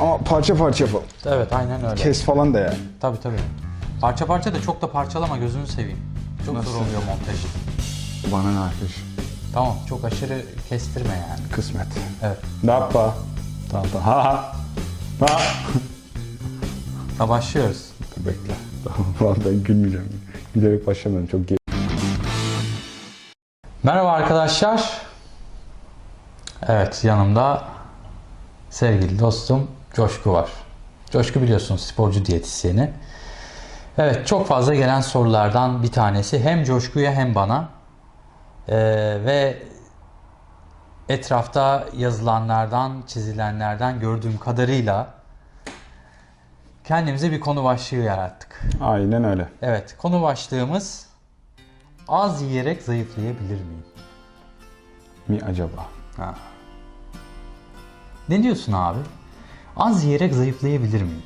Ama parça parça yapalım. Evet aynen öyle. Kes falan da yani. Tabii tabii. Parça parça da çok da parçalama gözünü seveyim. Çok Nasıl? zor oluyor montajı. Bana ne arkadaş? Tamam çok aşırı kestirme yani. Kısmet. Evet. Dappa. Dappa. Ha ha. Ha. Da başlıyoruz. Bekle. Tamam vallahi gülmeyeceğim. Gülerek başlamadım çok ge- Merhaba arkadaşlar. Evet yanımda sevgili dostum Coşku var. Coşku biliyorsunuz sporcu diyetisyeni. Evet çok fazla gelen sorulardan bir tanesi hem Coşku'ya hem bana Ee, ve etrafta yazılanlardan, çizilenlerden gördüğüm kadarıyla kendimize bir konu başlığı yarattık. Aynen öyle. Evet, konu başlığımız az yiyerek zayıflayabilir miyim? Mi acaba? Ha. Ne diyorsun abi? Az yiyerek zayıflayabilir miyim?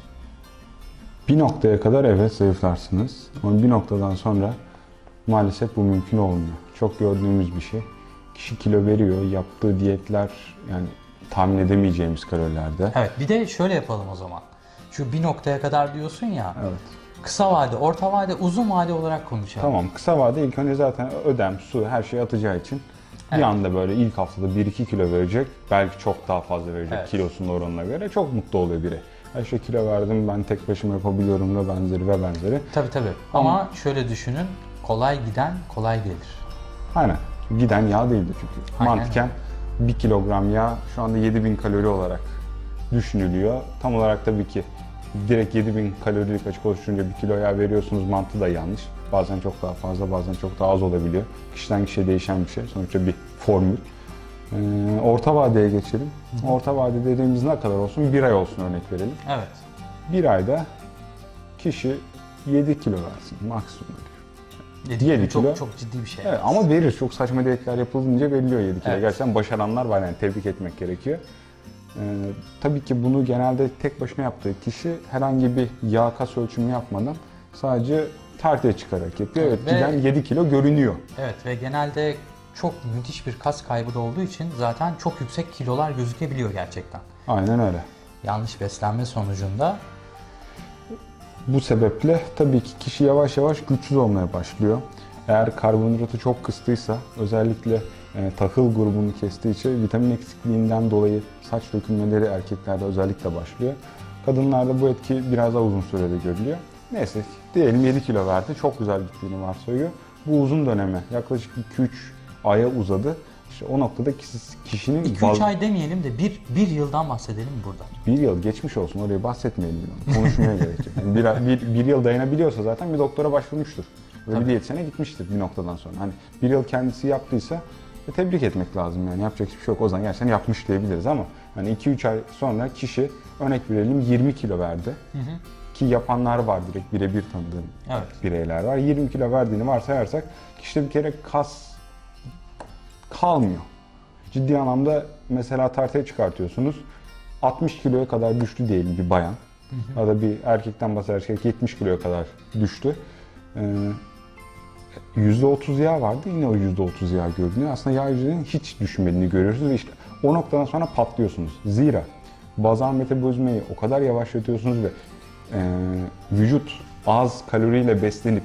Bir noktaya kadar evet zayıflarsınız. Ama bir noktadan sonra maalesef bu mümkün olmuyor. Çok gördüğümüz bir şey. Kişi kilo veriyor, yaptığı diyetler yani tahmin edemeyeceğimiz kalorilerde. Evet, bir de şöyle yapalım o zaman. Şu bir noktaya kadar diyorsun ya. Evet. Kısa vade, orta vade, uzun vade olarak konuşalım. Tamam kısa vade ilk önce zaten ödem, su her şeyi atacağı için bir Evet. anda böyle ilk haftada 1-2 kilo verecek. Belki çok daha fazla verecek Evet. kilosunun oranına göre. Çok mutlu oluyor biri. Ya işte kilo verdim ben tek başıma yapabiliyorum ve benzeri ve benzeri. Tabii tabii. Ama şöyle düşünün. Kolay giden kolay gelir. Aynen. Giden yağ değildi çünkü. Aynen Mantıken 1 kilogram yağ şu anda 7000 kalori olarak düşünülüyor. Tam olarak tabii ki direkt 7000 kalorilik açık oluşturunca 1 kilo yağ veriyorsunuz mantığı da yanlış. Bazen çok daha fazla bazen çok daha az olabiliyor. Kişiden kişiye değişen bir şey. Sonuçta bir formül. Ee, orta vadeye geçelim. Orta vade dediğimiz ne kadar olsun? Bir ay olsun örnek verelim. Evet. Bir ayda kişi 7 kilo versin maksimum. Dediğim Yedi gibi çok, kilo. çok ciddi bir şey. Evet, ama verir. Çok saçma diyetler yapılınca veriliyor 7 kilo. Evet. Gerçekten başaranlar var yani tebrik etmek gerekiyor. Ee, tabii ki bunu genelde tek başına yaptığı kişi herhangi bir yağ kas ölçümü yapmadan sadece tartıya çıkarak yapıyor. Evet, Ve- giden 7 kilo görünüyor. Evet ve genelde çok müthiş bir kas kaybı da olduğu için zaten çok yüksek kilolar gözükebiliyor gerçekten. Aynen öyle. Yanlış beslenme sonucunda Bu sebeple tabii ki kişi yavaş yavaş güçsüz olmaya başlıyor. Eğer karbonhidratı çok kıstıysa özellikle e, tahıl grubunu kestiği için vitamin eksikliğinden dolayı saç dökülmeleri erkeklerde özellikle başlıyor. Kadınlarda bu etki biraz daha uzun sürede görülüyor. Neyse diyelim 7 kilo verdi. Çok güzel gittiğini varsayıyor. Bu uzun döneme yaklaşık 2-3 aya uzadı. İşte o noktada kişi- kişinin 2-3 baz- ay demeyelim de bir, bir yıldan bahsedelim burada. bir yıl geçmiş olsun oraya bahsetmeyelim. Konuşmaya gerek yok. Yani bir, bir, bir yıl dayanabiliyorsa zaten bir doktora başvurmuştur. Bir Tabii. diyetisyene gitmiştir bir noktadan sonra. Hani bir yıl kendisi yaptıysa e, tebrik etmek lazım yani yapacak hiçbir şey yok. O zaman gerçekten yapmış diyebiliriz ama hani 2-3 ay sonra kişi örnek verelim 20 kilo verdi. Ki yapanlar var direkt birebir tanıdığım Evet. bireyler var. 20 kilo verdiğini varsayarsak kişide bir kere kas kalmıyor. Ciddi anlamda mesela tartıya çıkartıyorsunuz. 60 kiloya kadar düştü diyelim bir bayan. Ya da bir erkekten bahsedersek 70 kiloya kadar düştü. Ee, %30 yağ vardı. Yine o %30 yağ görünüyor. Aslında yağ yüzeyinin hiç düşmediğini görüyorsunuz ve işte o noktadan sonra patlıyorsunuz. Zira bazal metabolizmayı o kadar yavaşlatıyorsunuz ve e, vücut az kaloriyle beslenip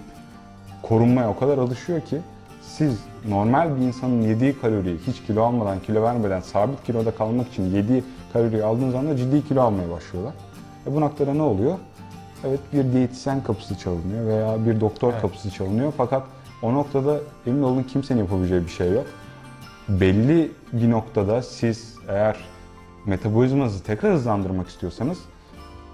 korunmaya o kadar alışıyor ki siz normal bir insanın yediği kaloriyi hiç kilo almadan, kilo vermeden sabit kiloda kalmak için yediği kaloriyi aldığınız anda ciddi kilo almaya başlıyorlar. E bu noktada ne oluyor? Evet bir diyetisyen kapısı çalınıyor veya bir doktor Evet. kapısı çalınıyor fakat o noktada emin olun kimsenin yapabileceği bir şey yok. Belli bir noktada siz eğer metabolizmanızı tekrar hızlandırmak istiyorsanız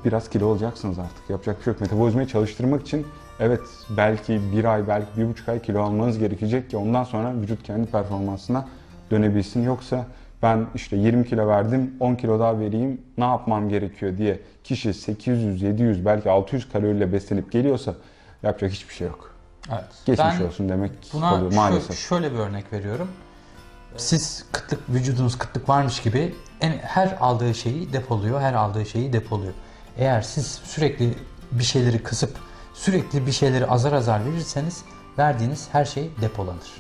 biraz kilo olacaksınız artık. Yapacak bir şey yok. Metabolizmayı çalıştırmak için evet belki bir ay, belki bir buçuk ay kilo almanız gerekecek ki ondan sonra vücut kendi performansına dönebilsin. Yoksa ben işte 20 kilo verdim, 10 kilo daha vereyim, ne yapmam gerekiyor diye kişi 800, 700, belki 600 kaloriyle beslenip geliyorsa yapacak hiçbir şey yok. Evet. Geçmiş Ben olsun demek Buna oluyor maalesef. şöyle bir örnek veriyorum. Siz kıtlık, vücudunuz kıtlık varmış gibi en, her aldığı şeyi depoluyor, her aldığı şeyi depoluyor. Eğer siz sürekli bir şeyleri kısıp sürekli bir şeyleri azar azar verirseniz verdiğiniz her şey depolanır.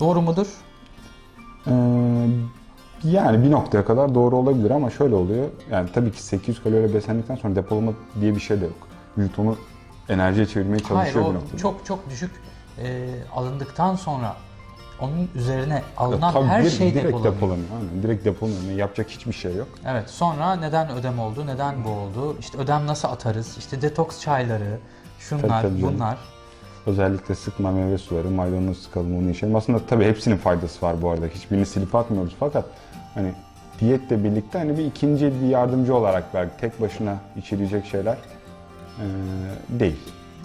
Doğru mudur? Ee, Yani bir noktaya kadar doğru olabilir ama şöyle oluyor. Yani tabii ki 800 kalori beslendikten sonra depolama diye bir şey de yok. Vücut onu enerjiye çevirmeye çalışıyor Hayır bir noktada. çok çok düşük e, alındıktan sonra onun üzerine alınan tabii her direkt- şey direkt depolanıyor. depolanıyor. Aynen, direkt depolanıyor. Yani yapacak hiçbir şey yok. Evet sonra neden ödem oldu, neden bu oldu, işte ödem nasıl atarız, işte detoks çayları, şunlar, Tabii, tabii canım. bunlar. Özellikle sıkma meyve suları, maydanoz sıkalım onu içelim. Aslında tabii hepsinin faydası var bu arada. Hiçbirini silip atmıyoruz fakat hani diyetle birlikte hani bir ikinci bir yardımcı olarak belki tek başına içilecek şeyler eee, değil.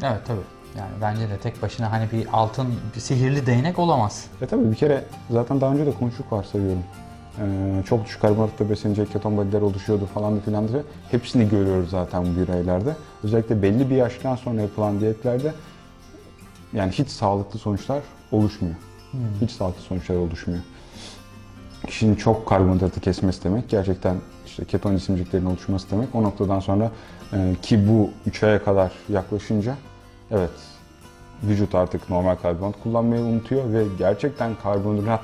Evet tabii. Yani bence de tek başına hani bir altın, bir sihirli değnek olamaz. E tabii bir kere zaten daha önce de konuştuk varsayıyorum. Ee, çok düşük karbonhidratla beslenecek keton body'ler oluşuyordu falan da filan diye. Hepsini görüyoruz zaten bu bireylerde. Özellikle belli bir yaştan sonra yapılan diyetlerde yani hiç sağlıklı sonuçlar oluşmuyor. Hiç sağlıklı sonuçlar oluşmuyor. Kişinin çok karbonhidratı kesmesi demek gerçekten işte keton cisimciklerin oluşması demek. O noktadan sonra e, ki bu 3 aya kadar yaklaşınca evet vücut artık normal karbonhidrat kullanmayı unutuyor ve gerçekten karbonhidrat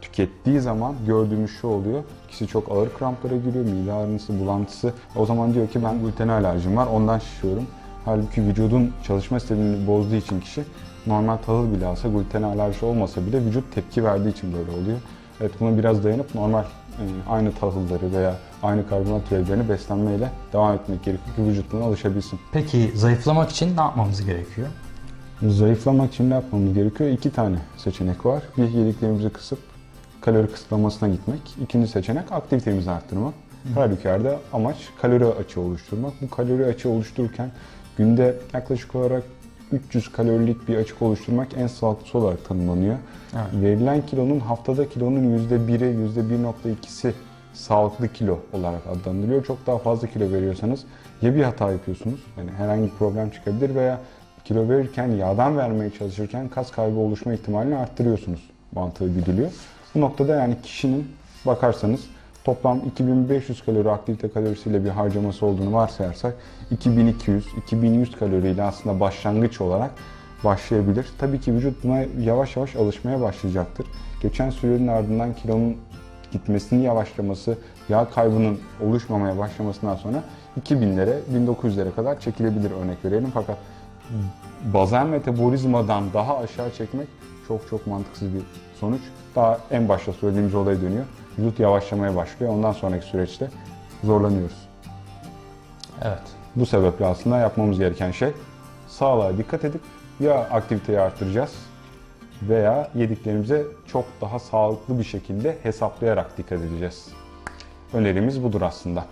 tükettiği zaman gördüğümüz şu oluyor. Kişi çok ağır kramplara giriyor, mide ağrısı, bulantısı. O zaman diyor ki ben glutene alerjim var, ondan şişiyorum. Halbuki vücudun çalışma sistemini bozduğu için kişi normal tahıl bile alsa glutene alerji olmasa bile vücut tepki verdiği için böyle oluyor. Evet buna biraz dayanıp normal aynı tahılları veya aynı karbonhidrat türevlerini beslenmeyle devam etmek gerekiyor ki vücut buna alışabilsin. Peki zayıflamak için ne yapmamız gerekiyor? Zayıflamak için ne yapmamız gerekiyor? İki tane seçenek var. Bir yediklerimizi kısıp kalori kısıtlamasına gitmek. İkinci seçenek aktivitemizi arttırmak. Her halükarda amaç kalori açığı oluşturmak. Bu kalori açığı oluştururken günde yaklaşık olarak 300 kalorilik bir açık oluşturmak en sağlıklısı olarak tanımlanıyor. Evet. Verilen kilonun haftada kilonun %1'i, %1.2'si sağlıklı kilo olarak adlandırılıyor. Çok daha fazla kilo veriyorsanız ya bir hata yapıyorsunuz, yani herhangi bir problem çıkabilir veya kilo verirken yağdan vermeye çalışırken kas kaybı oluşma ihtimalini arttırıyorsunuz mantığı güdülüyor. Bu noktada yani kişinin bakarsanız toplam 2500 kalori aktivite kalorisiyle bir harcaması olduğunu varsayarsak 2200-2100 kaloriyle aslında başlangıç olarak başlayabilir. Tabii ki vücut buna yavaş yavaş alışmaya başlayacaktır. Geçen sürenin ardından kilonun gitmesinin yavaşlaması, yağ kaybının oluşmamaya başlamasından sonra 2000'lere, 1900'lere kadar çekilebilir örnek verelim. Fakat basal metabolizmadan daha aşağı çekmek çok çok mantıksız bir sonuç. Daha en başta söylediğimiz olaya dönüyor. Vücut yavaşlamaya başlıyor. Ondan sonraki süreçte zorlanıyoruz. Evet. Bu sebeple aslında yapmamız gereken şey sağlığa dikkat edip ya aktiviteyi arttıracağız veya yediklerimize çok daha sağlıklı bir şekilde hesaplayarak dikkat edeceğiz. Önerimiz budur aslında.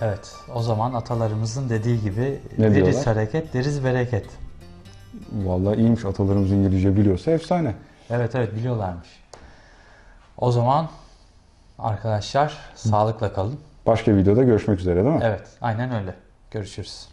Evet. O zaman atalarımızın dediği gibi Ne deriz diyorlar? hareket, deriz bereket. Vallahi iyiymiş atalarımız İngilizce biliyorsa efsane. Evet evet biliyorlarmış. O zaman arkadaşlar sağlıkla kalın. Başka videoda görüşmek üzere değil mi? Evet aynen öyle. Görüşürüz.